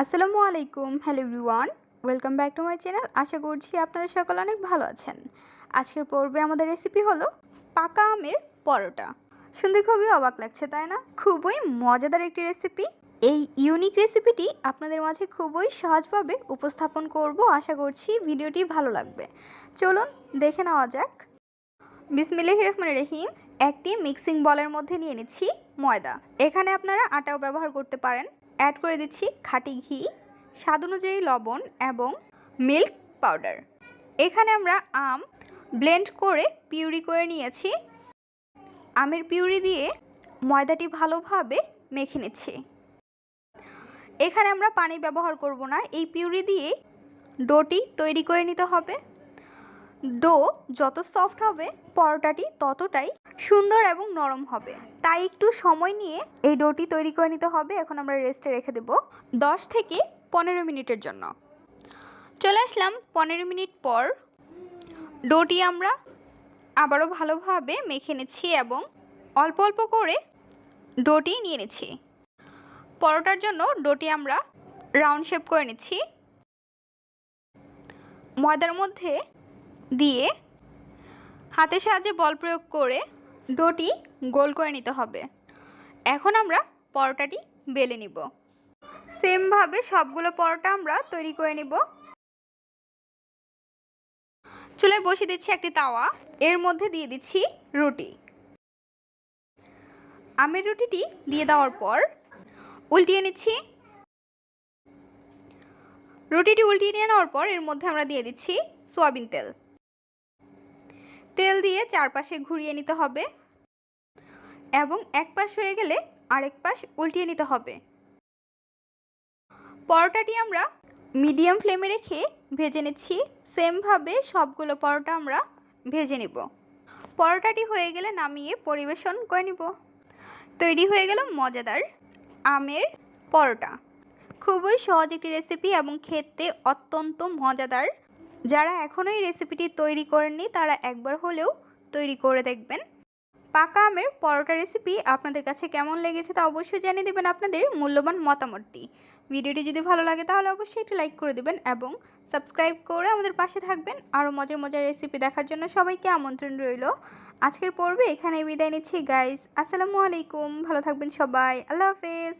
আসসালামু আলাইকুম, hello everyone. Welcome back to my channel. আশা করছি আপনারা সকলে অনেক ভালো আছেন। আজকের পর্বে আমাদের রেসিপি হলো পাকা আমের পরোটা। শুনতে খুবই অবাক লাগছে, তাই না? খুবই মজাদার একটি রেসিপি এই ইউনিক রেসিপিটি আপনাদের মাঝে খুবই সহজভাবে উপস্থাপন করব। আশা করছি ভিডিওটি ভালো লাগবে। চলুন দেখে নেওয়া যাক। বিসমিল্লাহ রহমান রহিম, একটি মিক্সিং বলের মধ্যে নিয়ে নিচ্ছি ময়দা। এখানে আপনারা আটাও ব্যবহার করতে পারেন। অ্যাড করে দিচ্ছি খাঁটি ঘি, স্বাদ অনুযায়ী লবণ এবং মিল্ক পাউডার এখানে আমরা আম ব্লেন্ড করে পিউরি করে নিয়েছি। আমের পিউরি দিয়ে ময়দাটি ভালোভাবে মেখে নিচ্ছি। এখানে আমরা পানি ব্যবহার করব না, এই পিউরি দিয়ে ডোটি তৈরি করে নিতে হবে। ডো যত সফট হবে, পরোটাটি ততটাই সুন্দর এবং নরম হবে। তাই একটু সময় নিয়ে এই ডোটি তৈরি করে নিতে হবে। এখন আমরা রেস্টে রেখে দেব দশ থেকে পনেরো মিনিটের জন্য। চলে আসলাম পনেরো মিনিট পর। ডোটি আমরা আবারও ভালোভাবে মেখে নিচ্ছি এবং অল্প অল্প করে ডোটি নিয়ে নিচ্ছি। পরোটার জন্য ডোটি আমরা রাউন্ড শেপ করে নিচ্ছি। ময়দার মধ্যে দিয়ে হাতের সাহায্যে বল প্রয়োগ করে ডোটি গোল করে নিতে হবে। এখন আমরা পরোটাটি বেলে নিব। সেমভাবে সবগুলো পরোটা আমরা তৈরি করে নিব। চুলায় বসিয়ে দিচ্ছি একটি তাওয়া। এর মধ্যে দিয়ে দিচ্ছি রুটি। আমের রুটিটি দিয়ে দেওয়ার পর উল্টিয়ে নিচ্ছি। রুটিটি উল্টিয়ে নিয়ে নেওয়ার পর এর মধ্যে আমরা দিয়ে দিচ্ছি সোয়াবিন তেল। তেল দিয়ে চারপাশে ঘুরিয়ে নিতে হবে এবং এক পাশ হয়ে গেলে আরেক পাশ উল্টিয়ে নিতে হবে। পরোটাটি আমরা মিডিয়াম ফ্লেমে রেখে ভেজে নিচ্ছি। সেমভাবে সবগুলো পরোটা আমরা ভেজে নিব। পরোটাটি হয়ে গেলে নামিয়ে পরিবেশন করে নিব। তৈরি হয়ে গেল মজাদার আমের পরোটা। খুবই সহজ একটি রেসিপি এবং খেতে অত্যন্ত মজাদার যারা এখনও এই রেসিপিটি তৈরি করেননি, তারা একবার হলেও তৈরি করে দেখবেন। পাকা আমের পরোটা রেসিপি আপনাদের কাছে কেমন লেগেছে তা অবশ্যই জানিয়ে দেবেন আপনাদের মূল্যবান মতামতটি। ভিডিওটি যদি ভালো লাগে, তাহলে অবশ্যই একটি লাইক করে দেবেন এবং সাবস্ক্রাইব করে আমাদের পাশে থাকবেন। আরও মজার মজার রেসিপি দেখার জন্য সবাইকে আমন্ত্রণ রইল। আজকের পর্বে এখানে বিদায় নিচ্ছি গাইস আসসালামু আলাইকুম। ভালো থাকবেন সবাই। আল্লাহ হাফেজ।